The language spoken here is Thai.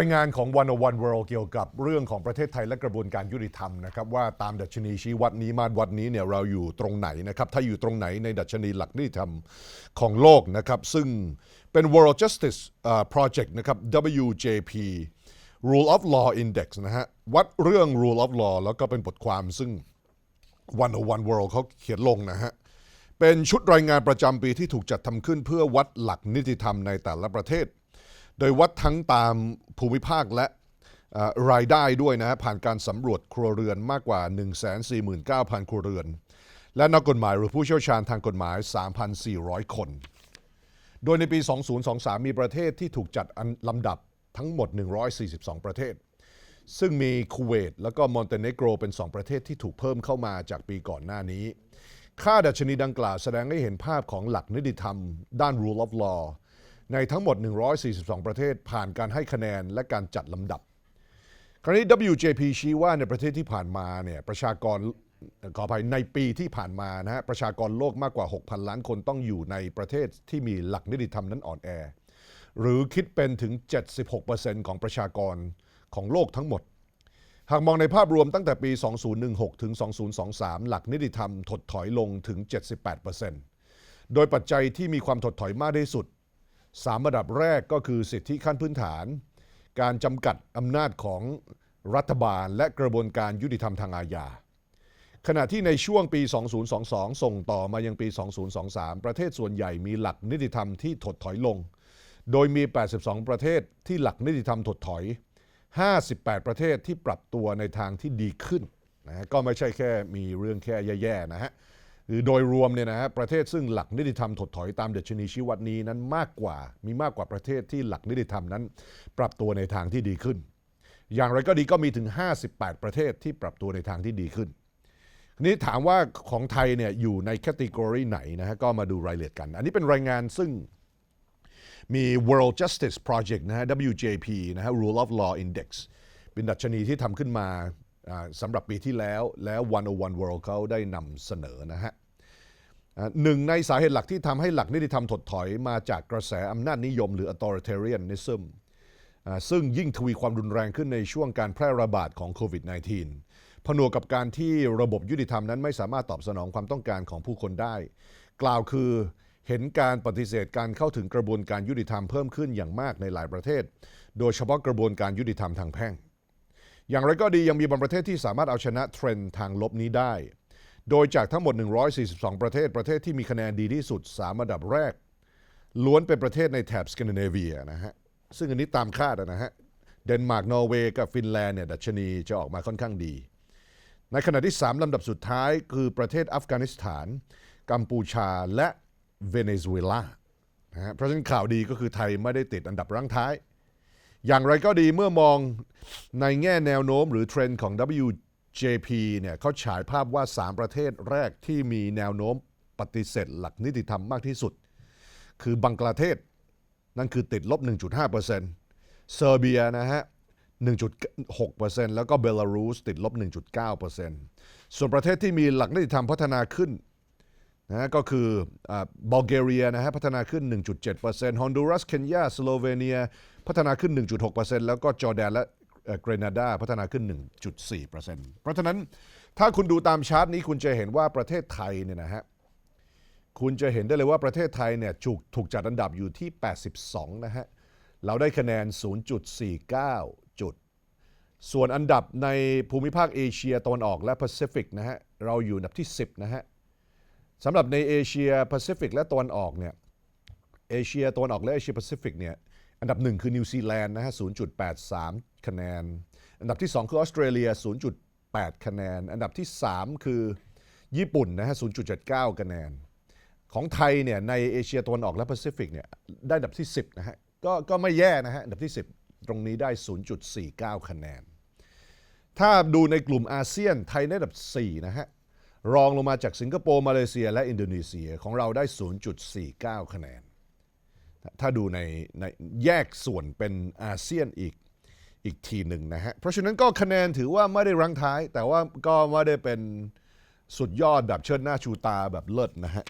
รายงานของ101 World เกี่ยวกับเรื่องของประเทศไทยและกระบวนการยุติธรรมนะครับว่าตามดัชนีชี้วัดนี้มาตรวัดนี้เนี่ยเราอยู่ตรงไหนนะครับถ้าอยู่ตรงไหนในดัชนีหลักนิติธรรมของโลกนะครับซึ่งเป็น World Justice Project นะครับ WJP Rule of Law Index นะฮะวัดเรื่อง Rule of Law แล้วก็เป็นบทความซึ่ง101 World เขาเขียนลงนะฮะเป็นชุดรายงานประจำปีที่ถูกจัดทำขึ้นเพื่อวัดหลักนิติธรรมในแต่ละประเทศ โดยวัดทั้งตามภูมิภาคและรายได้ด้วยนะฮะผ่านการสำรวจครัวเรือนมากกว่า 149,000 ครัวเรือน และนักกฎหมายหรือผู้เชี่ยวชาญทางกฎหมาย 3,400 คน โดยในปี 2023 มีประเทศที่ถูกจัดลำดับทั้งหมด 142 ประเทศ ซึ่งมีคูเวตแล้วก็มอนเตเนโกรเป็น 2 ประเทศที่ถูกเพิ่มเข้ามาจากปีก่อนหน้านี้ ค่าดัชนีดังกล่าวแสดงให้เห็นภาพของหลักนิติธรรม ด้าน rule of law ในทั้งหมด 142 ประเทศผ่านการให้คะแนนและการจัดลำดับ คราวนี้ WJP ชี้ว่าในประเทศที่ผ่านมาเนี่ยประชากรขออภัยในปีที่ผ่านมานะฮะประชากรโลกมากกว่า 6,000 ล้านคนต้องอยู่ในประเทศที่มีหลักนิติธรรมนั้นอ่อนแอ หรือคิดเป็นถึง 76%ของประชากรของโลกทั้งหมด หากมองในภาพรวมตั้งแต่ปี 2016 ถึง 2023 หลักนิติธรรมถดถอยลงถึง 78%โดยปัจจัยที่มีความถดถอยมากที่สุด สามระดับแรกก็คือสิทธิขั้นพื้นฐาน การจำกัดอำนาจของรัฐบาลและกระบวนการยุติธรรมทางอาญาขณะที่ในช่วงปี 2022 ส่งต่อมายังปี 2023 ประเทศส่วนใหญ่มีหลักนิติธรรมที่ถดถอยลง โดยมี 82 ประเทศที่หลักนิติธรรมถดถอย 58 ประเทศที่ปรับตัวในทางที่ดีขึ้นนะฮะก็ไม่ใช่แค่มีเรื่องแค่แย่ๆนะฮะ หรือโดยรวมเนี่ยนะฮะประเทศซึ่งหลักนิติธรรมถดถอยตามดัชนีชี้วัดนี้นั้นมากกว่ามีมากกว่าประเทศที่หลักนิติธรรมนั้น ปรับตัวในทางที่ดีขึ้น อย่างไรก็ดีก็มีถึง 58 ประเทศที่ปรับตัวในทางที่ดีขึ้นนี้ถามว่าของไทยเนี่ยอยู่ในแคตตากรีไหนนะฮะก็มาดูรายละเอียดกัน อันนี้เป็นรายงานซึ่งมี World Justice Project นะฮะ WJP นะฮะ Rule of Law Index เป็นดัชนีที่ทำขึ้นมา สำหรับปีที่แล้วแล้ว 101 World เขาได้นำเสนอนะฮะหนึ่งในสาเหตุหลักที่ทำให้หลักนิติธรรมถดถอยมาจากกระแสอำนาจนิยมหรือ authoritarianism อ่าซึ่งยิ่งทวีความรุนแรงขึ้นในช่วงการแพร่ระบาดของโควิด -19 ผนวกกับการที่ระบบยุติธรรมนั้นไม่สามารถตอบสนองความต้องการของผู้คนได้ กล่าวคือเห็นการปฏิเสธการเข้าถึงกระบวนการยุติธรรมเพิ่มขึ้นอย่างมากในหลายประเทศ โดยเฉพาะกระบวนการยุติธรรมทางแพ่ง อย่างไรก็ดียังมีบางประเทศที่สามารถเอาชนะเทรนด์ทางลบนี้ได้ โดยจากทั้งหมด 142 ประเทศประเทศที่มีคะแนนดีที่สุด 3 อันดับแรก ล้วนเป็นประเทศในแถบสแกนดิเนเวียนะฮะ ซึ่งอันนี้ตามคาดนะฮะ เดนมาร์ก นอร์เวย์ กับฟินแลนด์เนี่ยดัชนีจะออกมาค่อนข้างดี ในขณะที่ 3 ลำดับสุดท้ายคือประเทศอัฟกานิสถาน กัมพูชา และเวเนซุเอลา นะฮะ เพราะฉะนั้นข่าวดีก็คือไทยไม่ได้ติดอันดับรั้งท้าย อย่างไรก็ดีเมื่อมองในแง่แนวโน้มหรือเทรนด์ของ WJP เนี่ยเขาฉายภาพว่า 3 ประเทศแรกที่มีแนวโน้มปฏิเสธหลักนิติธรรมมากที่สุด คือบังกลาเทศ นั่นคือติดลบ 1.5%เซอร์เบียนะฮะ 1.6%แล้วก็เบลารุสติดลบ 1.9%ส่วนประเทศที่มีหลักนิติธรรมพัฒนาขึ้น นะก็คือบัลแกเรียนะฮะพัฒนาขึ้น 1.7%ฮอนดูรัส เคนยา สโลเวเนีย พัฒนาขึ้น 1.6%แล้วก็จอร์แดนและเอ่อเกรนาดาพัฒนาขึ้น 1.4%เพราะฉะนั้นถ้าคุณดูตามชาร์ตนี้คุณจะเห็นว่าประเทศไทยเนี่ยนะฮะคุณจะเห็นได้เลยว่าประเทศไทยเนี่ยถูกถูกจัดอันดับอยู่ที่ 82 นะฮะ เราได้คะแนน 0.49 จุด ส่วนอันดับในภูมิภาคเอเชียตะวันออกและแปซิฟิกนะฮะ เราอยู่อันดับที่ 10 นะฮะ สำหรับในเอเชียแปซิฟิกและตะวันออกเนี่ยเอเชียตะวันออกและเอเชียแปซิฟิกเนี่ยอันดับหนึ่งคือนิวซีแลนด์นะฮะ 0.83 คะแนน อันดับที่ 2 คือออสเตรเลีย 0.8 คะแนน อันดับที่ 3 คือญี่ปุ่นนะฮะ 0.79 คะแนน ของไทยเนี่ยในเอเชียตะวันออกและแปซิฟิกเนี่ยได้อันดับที่ 10 นะฮะ ก็ก็ไม่แย่นะฮะ อันดับที่ 10 ตรงนี้ได้ 0.49 คะแนน ถ้าดูในกลุ่มอาเซียนไทยได้อันดับ 4 นะฮะ รองลงมาจากสิงคโปร์ มาเลเซีย และอินโดนีเซียของเราได้ 0.49 คะแนน ถ้าดูในในแยกส่วนเป็นอาเซียนอีกอีกทีหนึ่งนะฮะ เพราะฉะนั้นก็คะแนนถือว่าไม่ได้รั้งท้าย แต่ว่าก็ไม่ได้เป็นสุดยอดแบบเชิดหน้าชูตาแบบเลิศนะฮะ